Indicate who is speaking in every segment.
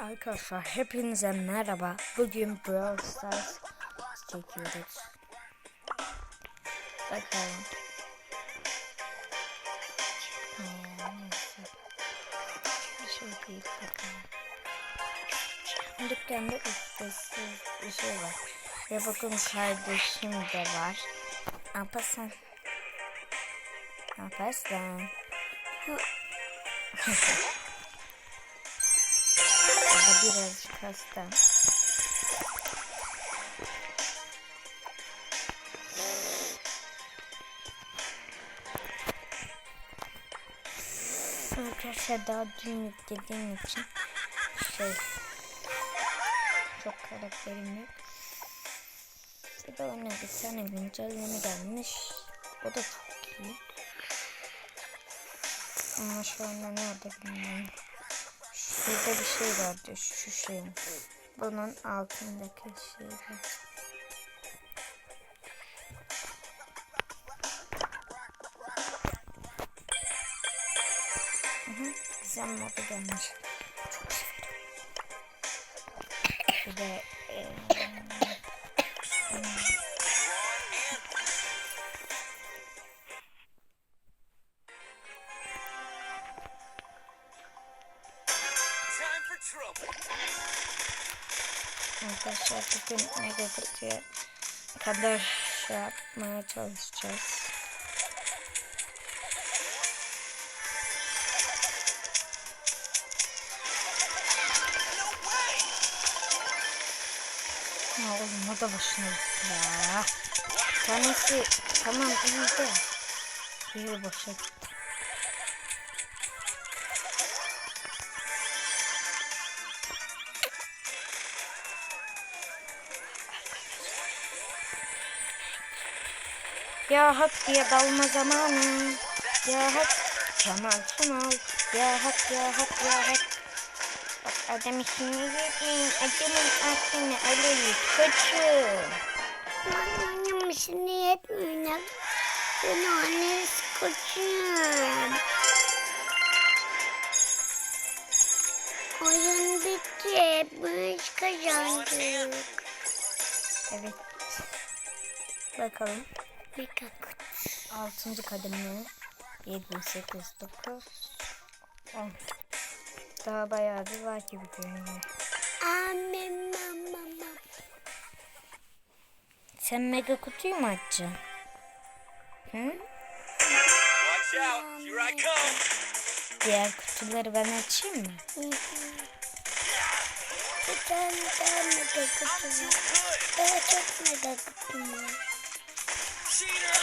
Speaker 1: Arkadaşlar hepinize merhaba. Bugün Brawl Stars çekiyoruz. Bakalım. Ee, neyse. Bir şey değil bakalım. Dükkanda ücretsiz bir şey var. Ve bakın kardeşim de var. Alparslan. Alparslan. Burada birazcık hasta. Arkadaşlar daha dün yüklediğim için şey çok karakterim yok. Bir de ona bir tane güncelleme gelmiş. O da çok iyi. Ama şu anda nerede bilmiyorum. Şurada bir şey vardı. Şu şeyin. Bunun altındaki şey. Güzel modu gelmiş. Çok severim. Bir de bugün mega kutuya kadar şey yapmaya çalışacağız. Ya oğlum o da başına gitti ya. Tanesi tamam iyi de. Biri boşa gitti. Ya hak diye dalma zamanı. Ya hak. Kemal Sunal. Ya hak ya hak ya hak. Bak adam işini yapmayın. Adamın aklını alırız. Kaçın.
Speaker 2: Annem işini yetmiyor. Ben annesi koçum. Oyun bitti. Biz kazandık.
Speaker 1: Evet. Bakalım. 6. kademe 7, 8, 9, 10. Daha bayağı bir var gibi görünüyor.
Speaker 2: Annem mama.
Speaker 1: Sen mega kutuyu mu açacaksın? Hı?
Speaker 3: Watch out! Here I come!
Speaker 1: Diğer kutuları ben açayım mı?
Speaker 2: Bir tane daha mega kutum var. Daha çok mega kutum var.
Speaker 3: Cheater!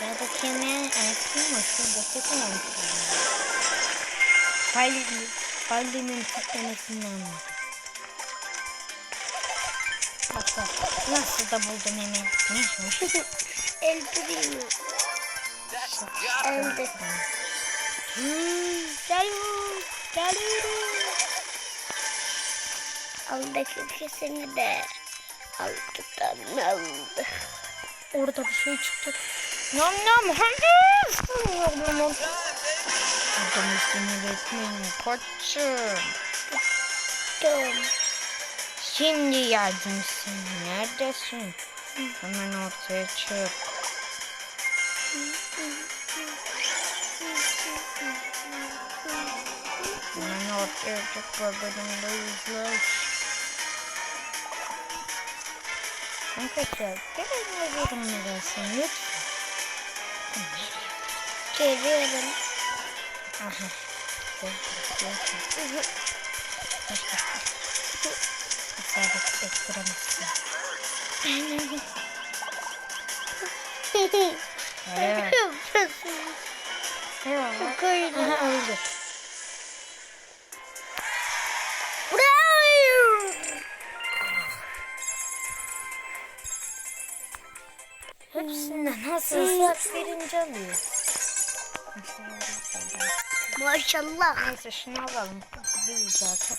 Speaker 1: Ya bakayım ya. Açayım mı? Şurada kesin açayım. Hayli, Hayli'nin kitlemesinden mi? Bak bak. Nasıl da buldum hemen. Neymiş?
Speaker 2: El primo.
Speaker 3: That's gotta
Speaker 2: Elde.
Speaker 1: Hmm, geliyor. Geliyor.
Speaker 2: Aldaki ikisini de altıdan aldı.
Speaker 1: Orada bir şey çıktı. Nam nam hayır. Nam nam. Adam üstüne bekleyin. Koçum.
Speaker 2: Tom.
Speaker 1: Şimdi yardımcısın. Neredesin? Hemen ortaya çık. Hemen ortaya çık babanımda yüzleş. Arkadaşlar gelin verim gelsin lütfen.
Speaker 2: Geliyorum.
Speaker 1: Aha. Gel, gel, gel. İsabet ettiremezsin. Evet. Eyvallah.
Speaker 2: Koydum.
Speaker 1: Aha öldü. Hepsinden nasıl birinci alıyor.
Speaker 2: Maşallah.
Speaker 1: Neyse şunu alalım. Değil zaten.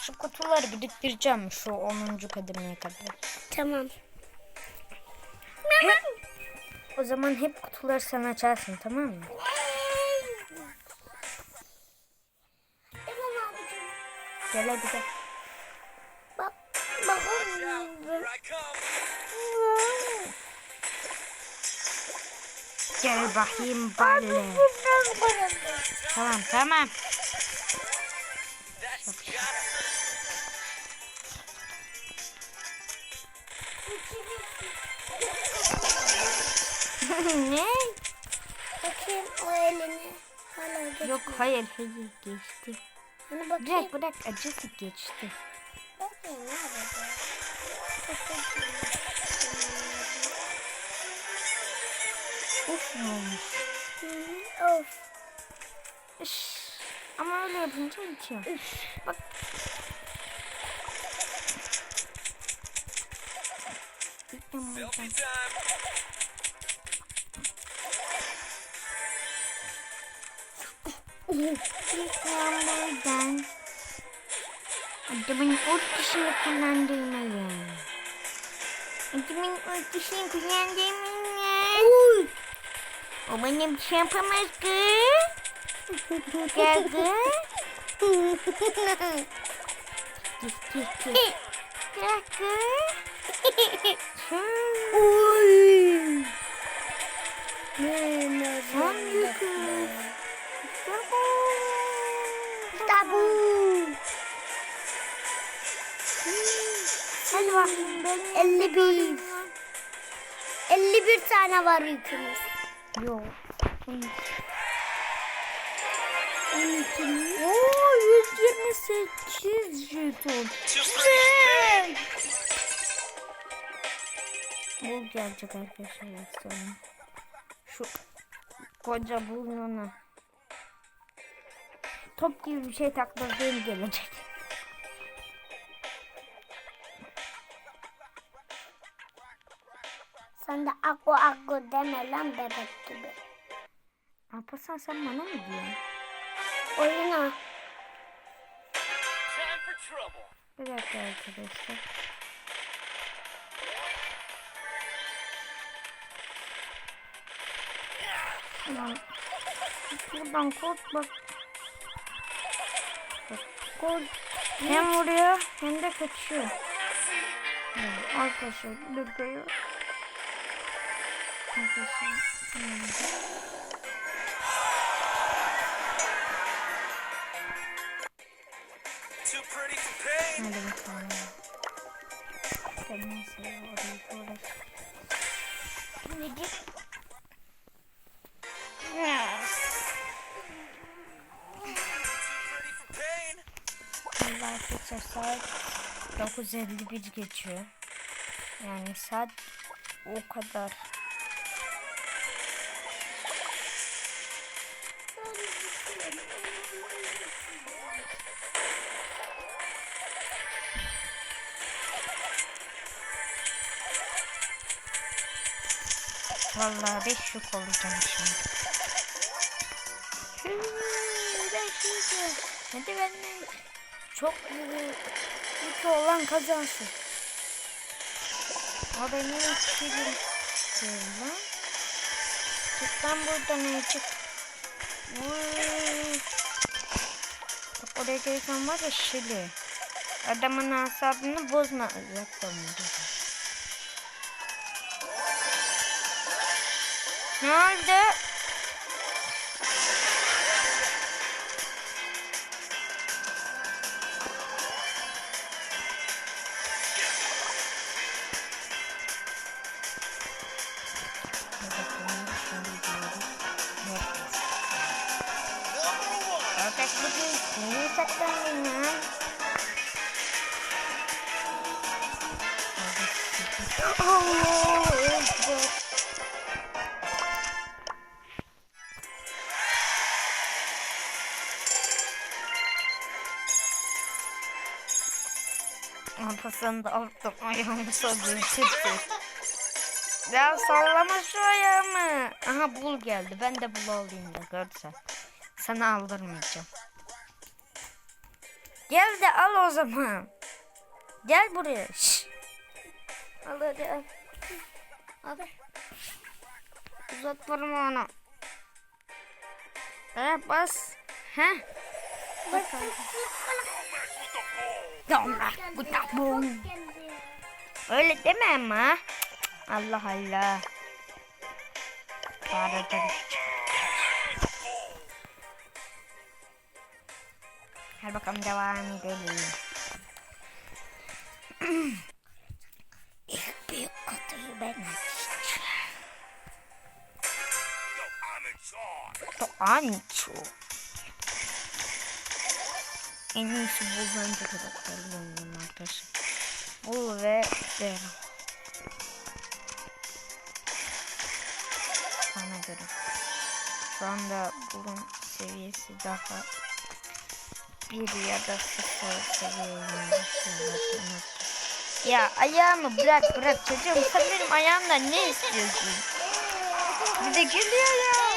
Speaker 1: Şu kutuları biriktireceğim şu 10. kademeye kadar.
Speaker 2: Tamam.
Speaker 1: O zaman hep kutuları sen açarsın tamam mı? Gel hadi gel.
Speaker 2: Bak. Bak.
Speaker 1: Gel bakayım balle. Tamam tamam. Ne?
Speaker 2: Bakayım o elini. Hala geçti.
Speaker 1: Yok hayır hayır geçti.
Speaker 2: Hani bakayım.
Speaker 1: Bırak bırak acısı geçti.
Speaker 2: Bakayım nerede?
Speaker 1: Uf ne olmuş?
Speaker 2: Of.
Speaker 1: Üş. Ama öyle yapınca içiyor. Bak. Gittim buradan.
Speaker 3: Selfie time.
Speaker 1: Buradan. Adamın ultisini kullandırmayın. Adamın ultisini kullandırmayın. O bana bir şey yapamaz ki. Gel kız. Git git git. Gel kız.
Speaker 2: Oy. Ne ne
Speaker 1: Hangi kız?
Speaker 2: İşte bu.
Speaker 1: Benim
Speaker 2: 51. 51 tane var yükümüz.
Speaker 1: Yok.
Speaker 2: 12 mi?
Speaker 1: Oo 128 jeton.
Speaker 3: Pretty.
Speaker 1: Bu gelecek arkadaşlar sonra. Şu koca burnuna. Top gibi bir şey taktırdığım gelecek.
Speaker 2: Sen de akko akko deme lan bebek gibi.
Speaker 1: Alparslan sen bana mı diyorsun?
Speaker 2: Oyuna.
Speaker 1: Bir dakika arkadaşlar. Ulan buradan kod kod hem vuruyor hem de kaçıyor. Yani arkadaşlar ya. Arkadaşlar. Hadi bakalım. Neyse orayı uğraş. Arkadaşlar saat 9.51 geçiyor. Yani saat o kadar. Vallahi beş yük olacağım şimdi. Beş yük. Hadi benden çok büyük yük olan kazansın. O benim ikilim. Lan. Çık lan buradan ayıcık. Vuu. Bak oraya gelirken var ya şili. Adamın asabını bozma. Dedi? Ne oldu? Arkasını da altım ayağımı. Sırt sırt. Ya sallama şu ayağımı. Aha bul geldi. Ben de bul alayım da görsen. Sana aldırmayacağım. Gel de al o zaman. Gel buraya. Şş. Al hadi al. Al. Uzat parmağını. He bas. He. Bakalım. Domra bu da bu. Öyle deme ama. Allah Allah. Arada Hadi bakalım devam edelim. İlk büyük kutuyu ben açacağım. To anço. En iyisi bu bence karakterli oynayayım arkadaşlar. Bu ve Zero. Bana göre. Şu anda bunun seviyesi daha bir ya da sıfır seviyeye Ya ayağımı bırak bırak çocuğum sen benim ayağımdan ne istiyorsun? Bir de geliyor ya.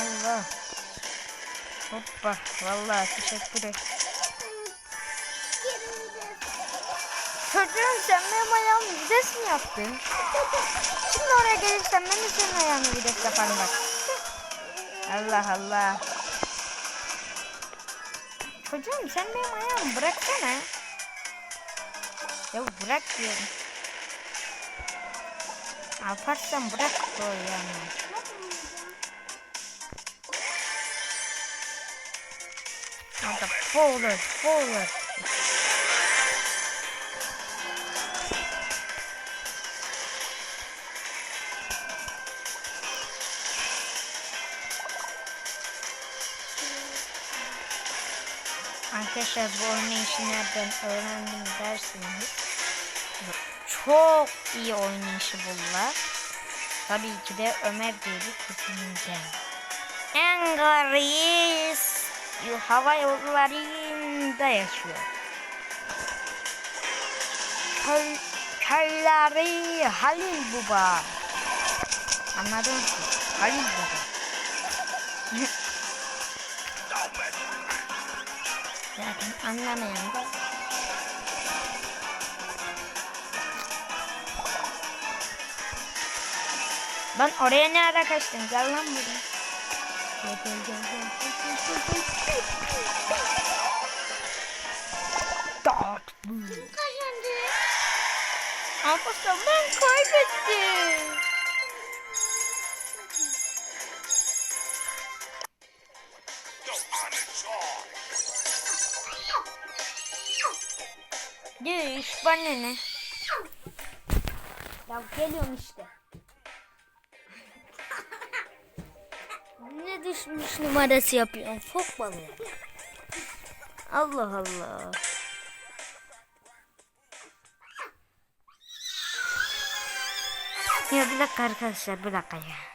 Speaker 1: Allah. Hoppa. Vallahi teşekkür ederim. Çocuğum sen benim ayağımı vides mi yaptın? Şimdi oraya gelirsen ben de senin ayağını vides yaparım bak. Allah Allah. Çocuğum sen benim ayağımı bıraksana. Ya bırak diyorum. Alparslan bırak o ayağını. Hadi forward, forward. Arkadaşlar bu oynayışı nereden öğrendim derseniz çok iyi oynayışı bunlar. Tabii ki de Ömer diye bir kızımızdan. Engaris hava yollarında yaşıyor. Köy, köyleri Halil Baba. Anladın mı? Halil Baba. Zaten anlamayan da Ben oraya ne ara kaçtım? Gel lan buraya. Gel gel gel gel. Tak bu. Arkadaşlar ben kaybettim. Düş bana ne? Ya geliyorum işte. ne düşmüş numarası yapıyorsun fok balığı. Allah Allah. Ya bir dakika arkadaşlar bir dakika ya.